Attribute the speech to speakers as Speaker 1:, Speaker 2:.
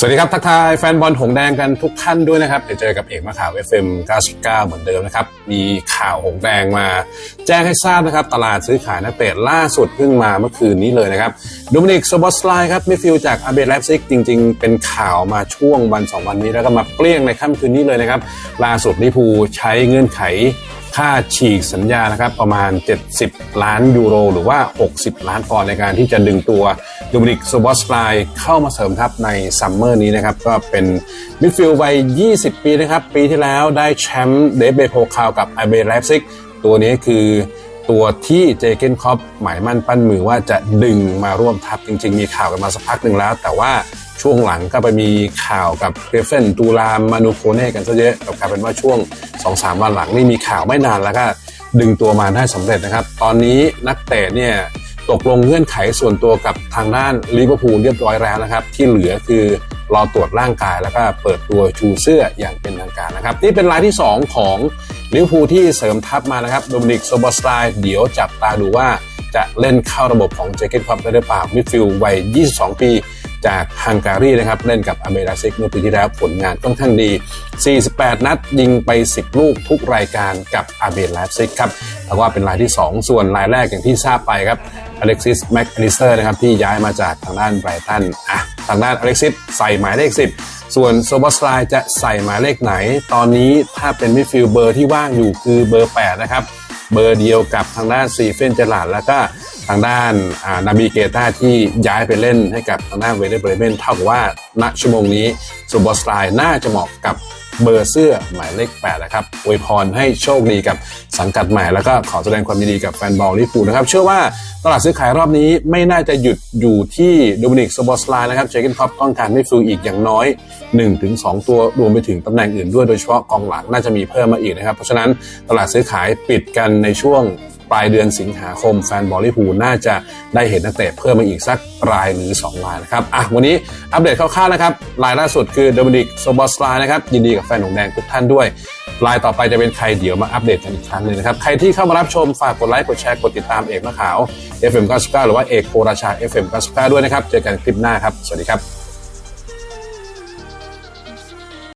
Speaker 1: สวัสดีครับทักทายแฟนบอลหงแดงกันทุกท่านด้วยนะครับเดี๋ยวเจอกับเอกมาข่าว FM 99 เหมือนเดิมนะครับ มีข่าวหงแดงมา แจ้งให้ทราบนะครับ ตลาดซื้อขายนักเตะล่าสุดเพิ่งมาเมื่อคืนนี้เลยนะครับโดมินิกโซบอสไลครับมิฟิลจากอาเบเลฟซิกจริง ๆ เป็นข่าวมาช่วงวัน 2 วันนี้แล้วก็มาเปรี้ยงในค่ำคืนนี้เลยนะครับ ล่าสุดลิพูใช้เงื่อนไขค่าฉีกสัญญานะครับประมาณ 70 ล้านยูโร หรือว่า 60 ล้านปอนด์ในการที่จะดึงตัวโดมินิกโซบอสไลเข้ามาเสริมทัพในซัมเมอร์นี้นะครับ ก็เป็นมิดฟิลด์วัย 20 ปีนะครับ ปีที่แล้วได้แชมป์เดฟเบโพคาวกับไอเบรไลฟ์ซิกตัวนี้คือตัวที่เจเกนคอปหมายมั่นปั้นมือว่าจะดึงมาร่วมทัพจริง ๆ มีข่าวกันมาสักพักหนึ่งแล้ว แต่ว่าช่วงหลังก็ไปมีข่าวกับเกรเฟนตูรามมานูโคเน่กันซะเยอะกลายเป็นว่าช่วง 2-3 วันหลังนี่มีข่าวไม่นานแล้วก็ดึงตัวมาได้สำเร็จนะครับ ตอนนี้นักเตะเนี่ยตกลงเงื่อนไขส่วนตัวกับทางด้านลิเวอร์พูลเรียบร้อยแล้วนะครับ ที่เหลือคือ รอตรวจร่างกายแล้วก็เปิดตัวชูเสื้ออย่างเป็นทางการนะครับ นี่เป็นรายที่ 2 ของลิเวอร์พูลที่เสริมทัพมานะครับโดมินิกโซบอสไตล์เดี๋ยวจับตาดูว่าจะเล่นเข้าระบบของเจเกนควัมได้หรือเปล่ามิดฟิลด์วัย 22 ปี จากฮังการีนะครับเล่นกับอเมริกาซิกเมื่อปีที่แล้วผลงานค่อนข้างดี 48 นัดยิงไป 10 ลูกทุกรายการกับอาเบลาซิกครับแล้วก็เป็นรายที่ 2 ส่วนรายแรกอย่างที่ทราบไปครับอเล็กซิสแม็กอลิสเตอร์นะครับที่ย้ายมาจากทางด้านไบรตันอะทางด้านอเล็กซิสใส่หมายเลข 10 ส่วนโซบอสไลจะใส่หมายเลขไหน ตอนนี้ถ้าเป็นมิดฟิลด์เบอร์ที่ว่างอยู่คือเบอร์ 8 นะครับ เบอร์เดียวกับทางด้านซีเฟนเจลาดแล้วก็ ทางด้านนาบีเกต้าที่ย้ายไปเล่นให้กับทางด้านเวเดเบรเมนเท่ากับว่าณชั่วโมงนี้ซูบอสไลน่าจะเหมาะกับเบอร์เสื้อหมายเลข8นะครับอวยพรให้โชคดีกับสังกัดใหม่ แล้วก็ขอแสดงความยินดีกับแฟนบอลลิเวอร์พูนะครับ เชื่อว่าตลาดซื้อขายรอบนี้ไม่น่าจะหยุดอยู่ที่โดมินิกโซบอสไลนะครับเจเกนคอปต้องการมิดฟิลอีกอย่างน้อย 1-2 ตัวรวมไปถึงตำแหน่งอื่นด้วยโดยเฉพาะกองหลังน่าจะมีเพิ่มมาอีกนะครับ เพราะฉะนั้นตลาดซื้อขายปิดกันในช่วง ปลายเดือนสิงหาคมแฟนบอลลิพูน่าจะได้เห็นนักเตะเพิ่มมาอีกสักรายหรือ 2 รายนะครับอะวันนี้อัปเดตคร่าวๆนะครับรายล่าสุดคือโดมินิกโซบอสไลนะครับยินดีกับแฟนหงแดงทุกท่านด้วยรายต่อไปจะเป็นใครเดี๋ยวมาอัปเดตกันอีกครั้งหนึ่งนะครับ ใครที่เข้ามารับชมฝากกดไลค์กดแชร์กดติดตามเอกมะขาว FM 99 หรือว่าเอกโคราชา FM 99 ด้วยนะครับ เจอกันคลิปหน้าครับ สวัสดีครับ